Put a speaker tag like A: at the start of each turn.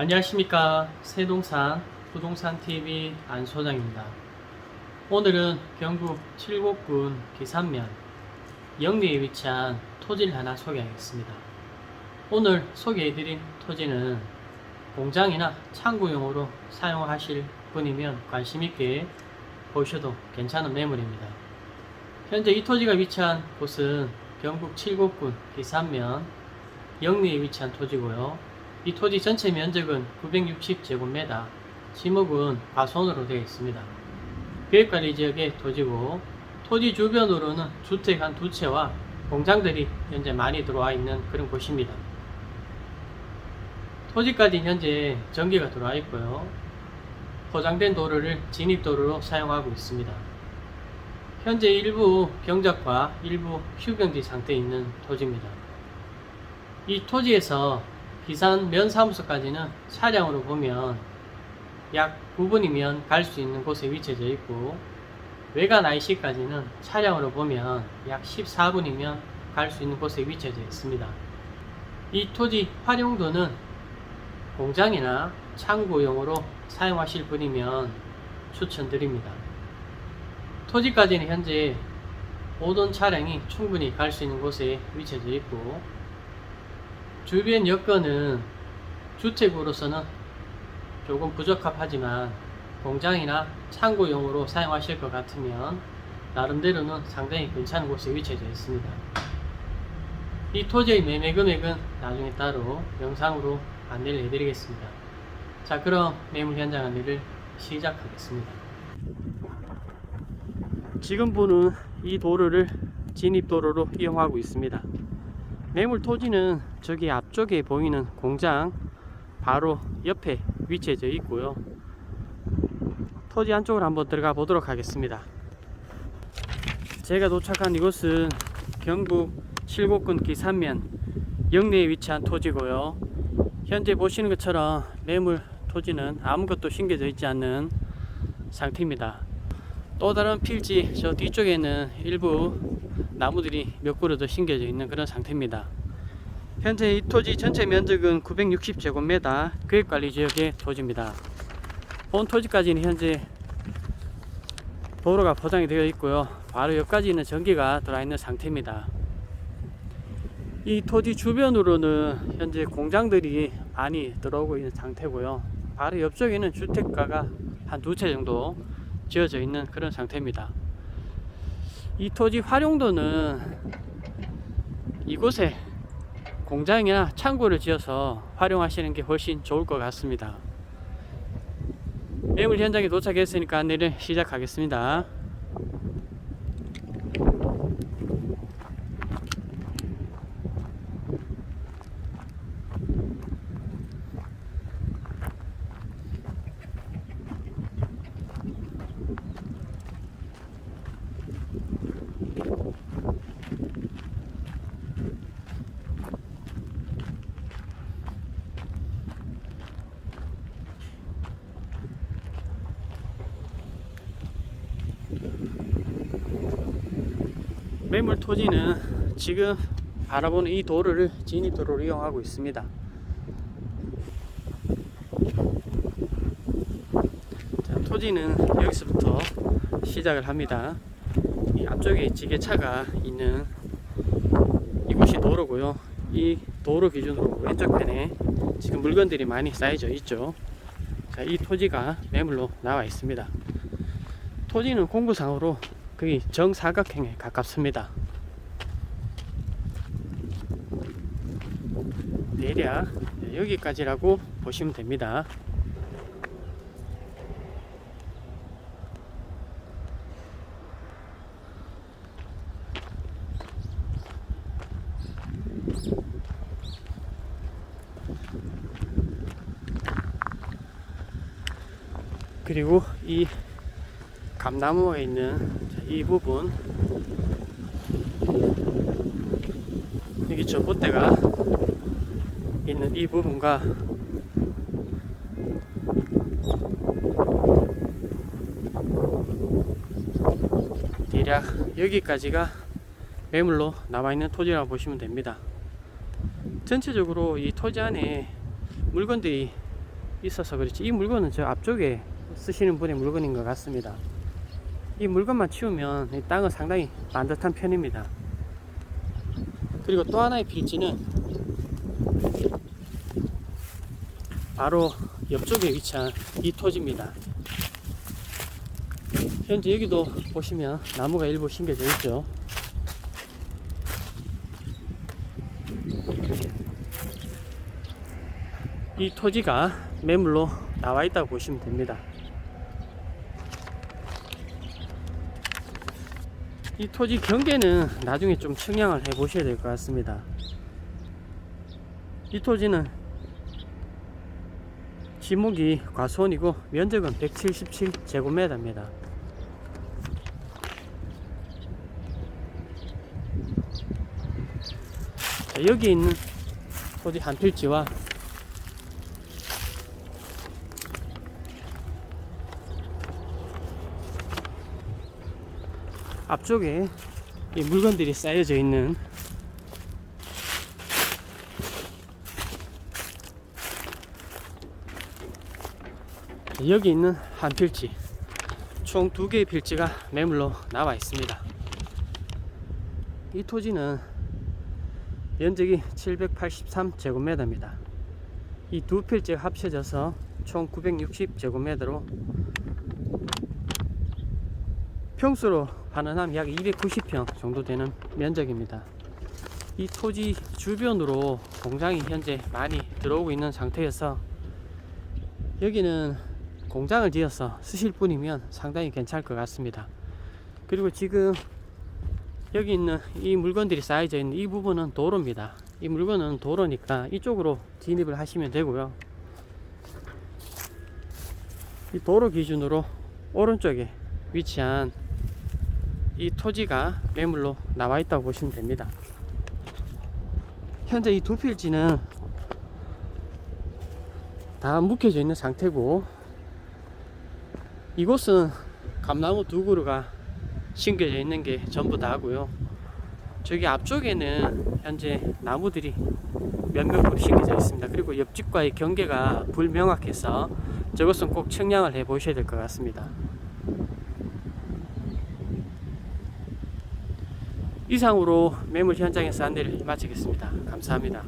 A: 안녕하십니까 세동산 부동산TV 안소장입니다. 오늘은 경북 칠곡군 기산면 영리에 위치한 토지를 하나 소개하겠습니다. 오늘 소개해드린 토지는 공장이나 창고용으로 사용하실 분이면 관심있게 보셔도 괜찮은 매물입니다. 현재 이 토지가 위치한 곳은 경북 칠곡군 기산면 영리에 위치한 토지고요. 이 토지 전체 면적은 960제곱미터, 지목은 과손으로 되어 있습니다. 계획관리 지역의 토지고, 토지 주변으로는 주택 한 두 채와 공장들이 현재 많이 들어와 있는 그런 곳입니다. 토지까지 현재 전기가 들어와 있고요. 포장된 도로를 진입도로로 사용하고 있습니다. 현재 일부 경작과 일부 휴경지 상태에 있는 토지입니다. 이 토지에서 기산 면사무소까지는 차량으로 보면 약 9분이면 갈 수 있는 곳에 위치해 있고 외관 IC까지는 차량으로 보면 약 14분이면 갈 수 있는 곳에 위치해 있습니다. 이 토지 활용도는 공장이나 창고용으로 사용하실 분이면 추천드립니다. 토지까지는 현재 모든 차량이 충분히 갈 수 있는 곳에 위치해 있고 주변 여건은 주택으로서는 조금 부적합하지만 공장이나 창고용으로 사용하실 것 같으면 나름대로는 상당히 괜찮은 곳에 위치해 있습니다. 이 토지의 매매 금액은 나중에 따로 영상으로 안내를 해드리겠습니다. 자 그럼 매물 현장 안내를 시작하겠습니다. 지금 보는 이 도로를 진입도로로 이용하고 있습니다. 매물 토지는 저기 앞쪽에 보이는 공장 바로 옆에 위치해져 있고요. 토지 안쪽으로 한번 들어가 보도록 하겠습니다. 제가 도착한 이곳은 경북 칠곡군 기산면 영내에 위치한 토지고요. 현재 보시는 것처럼 매물 토지는 아무것도 심겨져 있지 않는 상태입니다. 또 다른 필지 저 뒤쪽에는 일부 나무들이 몇 그루 더 심겨져 있는 그런 상태입니다. 현재 이 토지 전체 면적은 960제곱미터 계획관리지역의 토지입니다. 본 토지까지는 현재 도로가 포장이 되어 있고요. 바로 옆까지는 전기가 들어와 있는 상태입니다. 이 토지 주변으로는 현재 공장들이 많이 들어오고 있는 상태고요. 바로 옆쪽에는 주택가가 한 두 채 정도 지어져 있는 그런 상태입니다. 이 토지 활용도는 이곳에 공장이나 창고를 지어서 활용하시는 게 훨씬 좋을 것 같습니다. 매물 현장에 도착했으니까 안내를 시작하겠습니다. 매물 토지는 지금 바라보는 이 도로를 진입도로로 이용하고 있습니다. 자, 토지는 여기서부터 시작을 합니다. 이 앞쪽에 지게차가 있는 이곳이 도로고요. 이 도로 기준으로 왼쪽 편에 지금 물건들이 많이 쌓여져 있죠. 자, 이 토지가 매물로 나와 있습니다. 토지는 공구상으로 거의 정사각형에 가깝습니다. 대략 여기까지라고 보시면 됩니다. 그리고 이 감나무가 있는 자, 이 부분 여기 전봇대가 있는 이 부분과 대략 여기까지가 매물로 남아 있는 토지라고 보시면 됩니다. 전체적으로 이 토지 안에 물건들이 있어서 그렇지 이 물건은 저 앞쪽에 쓰시는 분의 물건인 것 같습니다. 이 물건만 치우면 이 땅은 상당히 반듯한 편입니다. 그리고 또 하나의 필지는 바로 옆쪽에 위치한 이 토지입니다. 현재 여기도 보시면 나무가 일부 심겨져 있죠. 이 토지가 매물로 나와 있다고 보시면 됩니다. 이 토지 경계는 나중에 좀 청량을 해 보셔야 될 것 같습니다. 이 토지는 지목이 과수원이고 면적은 177제곱미터입니다. 여기 있는 토지 한 필지와 앞쪽에 이 물건들이 쌓여져 있는 여기 있는 한 필지 총 두 개의 필지가 매물로 나와 있습니다. 이 토지는 면적이 783제곱미터입니다. 이 두 필지가 합쳐져서 총 960제곱미터로 평수로 반환하면 약 290평 정도 되는 면적입니다. 이 토지 주변으로 공장이 현재 많이 들어오고 있는 상태여서 여기는 공장을 지어서 쓰실 분이면 상당히 괜찮을 것 같습니다. 그리고 지금 여기 있는 이 물건들이 쌓여져 있는 이 부분은 도로입니다. 이 물건은 도로니까 이쪽으로 진입을 하시면 되고요. 이 도로 기준으로 오른쪽에 위치한 이 토지가 매물로 나와 있다고 보시면 됩니다. 현재 이 두 필지는 다 묵혀져 있는 상태고 이곳은 감나무 두 그루가 심겨져 있는 게 전부 다고요. 저기 앞쪽에는 현재 나무들이 몇몇 그루 심겨져 있습니다. 그리고 옆집과의 경계가 불명확해서 저것은 꼭 청량을 해 보셔야 될 것 같습니다. 이상으로 매물 현장에서 안내를 마치겠습니다. 감사합니다.